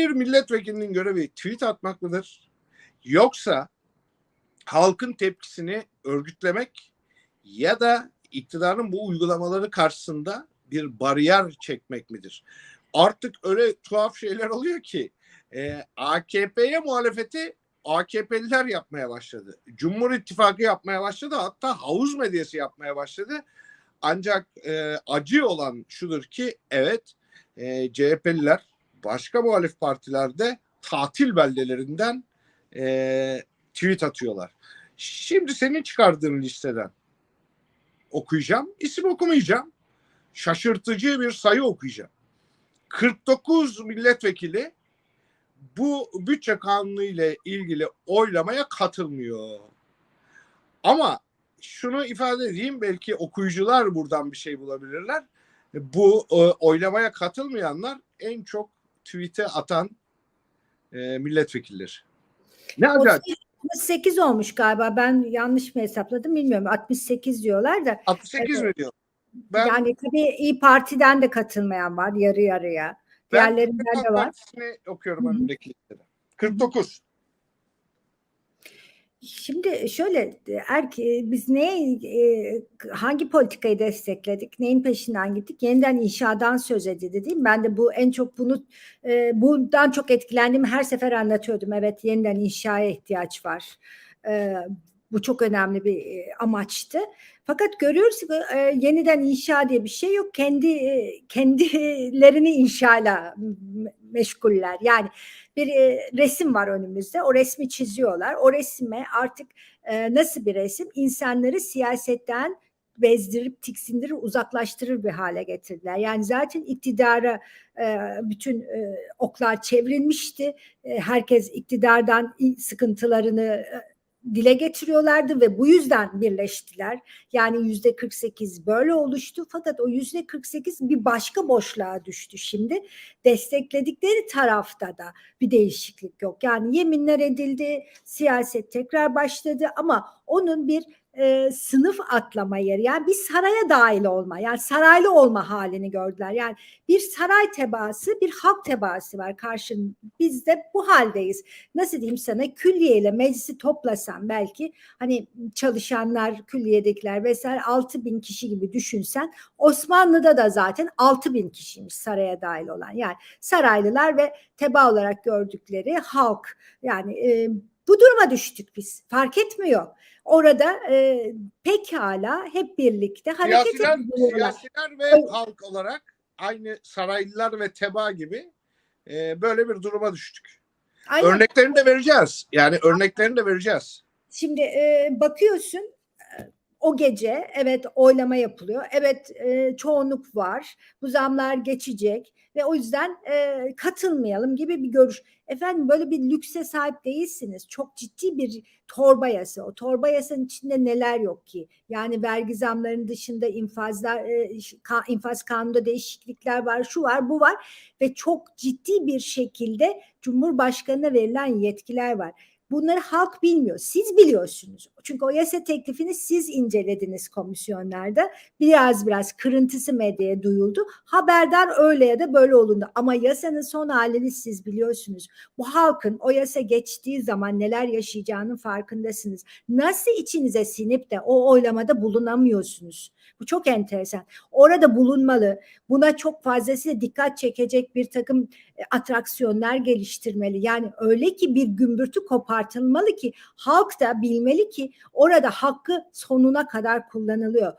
Bir milletvekilinin görevi tweet atmak mıdır? Yoksa halkın tepkisini örgütlemek ya da iktidarın bu uygulamaları karşısında bir bariyer çekmek midir? Artık öyle tuhaf şeyler oluyor ki e, AKP'ye muhalefeti AKP'liler yapmaya başladı. Cumhur İttifakı yapmaya başladı. Hatta havuz medyası yapmaya başladı. Ancak e, acı olan şudur ki evet e, CHP'liler başka muhalif partilerde tatil beldelerinden e, tweet atıyorlar. Şimdi senin çıkardığın listeden okuyacağım. İsim okumayacağım. Şaşırtıcı bir sayı okuyacağım. 49 milletvekili bu bütçe kanunu ile ilgili oylamaya katılmıyor. Ama şunu ifade edeyim belki okuyucular buradan bir şey bulabilirler. Bu e, oylamaya katılmayanlar en çok tweet'e atan e, milletvekilleri. Ne acayip. 68 olmuş galiba. Ben yanlış mı hesapladım bilmiyorum. 68 diyorlar da. 68 mi diyor? Ben, Yani tabii İyi Parti'den de katılmayan var yarı yarıya. Diğerlerinden de var. Okuyorum önümdeki listede. 49. Şimdi şöyle erke, biz neye e, hangi politikayı destekledik? Neyin peşinden gittik? Yeniden inşadan söz edildi değil mi? Ben de bu en çok bunu e, bundan çok etkilendiğimi her sefer anlatıyordum. Evet yeniden inşaya ihtiyaç var. E, bu çok önemli bir e, amaçtı. Fakat görüyoruz ki e, yeniden inşa diye bir şey yok. Kendi e, kendilerini inşayla meşguller. Yani bir e, resim var önümüzde. O resmi çiziyorlar. O resime artık e, nasıl bir resim? İnsanları siyasetten bezdirip tiksindirir, uzaklaştırır bir hale getirdiler. Yani zaten iktidara e, bütün e, oklar çevrilmişti. E, herkes iktidardan sıkıntılarını e, dile getiriyorlardı ve bu yüzden birleştiler. Yani yüzde 48 böyle oluştu. Fakat o yüzde 48 bir başka boşluğa düştü şimdi. Destekledikleri tarafta da bir değişiklik yok. Yani yeminler edildi, siyaset tekrar başladı ama onun bir e, sınıf atlama yeri yani bir saraya dahil olma yani saraylı olma halini gördüler. Yani bir saray tebaası bir halk tebaası var karşın biz de bu haldeyiz. Nasıl diyeyim sana külliyeyle meclisi toplasan belki hani çalışanlar külliyedekiler vesaire 6 bin kişi gibi düşünsen Osmanlı'da da zaten 6 bin kişiymiş saraya dahil olan yani saraylılar ve teba olarak gördükleri halk yani e, bu duruma düştük biz fark etmiyor. Orada e, pekala hep birlikte hareket Siyasiler, ediyorlar. siyasiler ve halk olarak aynı saraylılar ve teba gibi e, böyle bir duruma düştük. Aynen. Örneklerini de vereceğiz. Yani örneklerini de vereceğiz. Şimdi e, bakıyorsun o gece evet oylama yapılıyor. Evet e, çoğunluk var. Bu zamlar geçecek ve o yüzden e, katılmayalım gibi bir görüş. Efendim böyle bir lükse sahip değilsiniz. Çok ciddi bir torba yasa. O torba yasanın içinde neler yok ki? Yani vergi zamlarının dışında infazlar, e, ka- infaz kanunda değişiklikler var, şu var, bu var ve çok ciddi bir şekilde Cumhurbaşkanına verilen yetkiler var. Bunları halk bilmiyor. Siz biliyorsunuz. Çünkü o yasa teklifini siz incelediniz komisyonlarda. Biraz biraz kırıntısı medyaya duyuldu. Haberdar öyle ya da böyle olundu. Ama yasanın son halini siz biliyorsunuz. Bu halkın o yasa geçtiği zaman neler yaşayacağının farkındasınız. Nasıl içinize sinip de o oylamada bulunamıyorsunuz? Bu çok enteresan. Orada bulunmalı. Buna çok fazlasıyla dikkat çekecek bir takım e, atraksiyonlar geliştirmeli. Yani öyle ki bir gümbürtü kopartılmalı ki halk da bilmeli ki orada hakkı sonuna kadar kullanılıyor.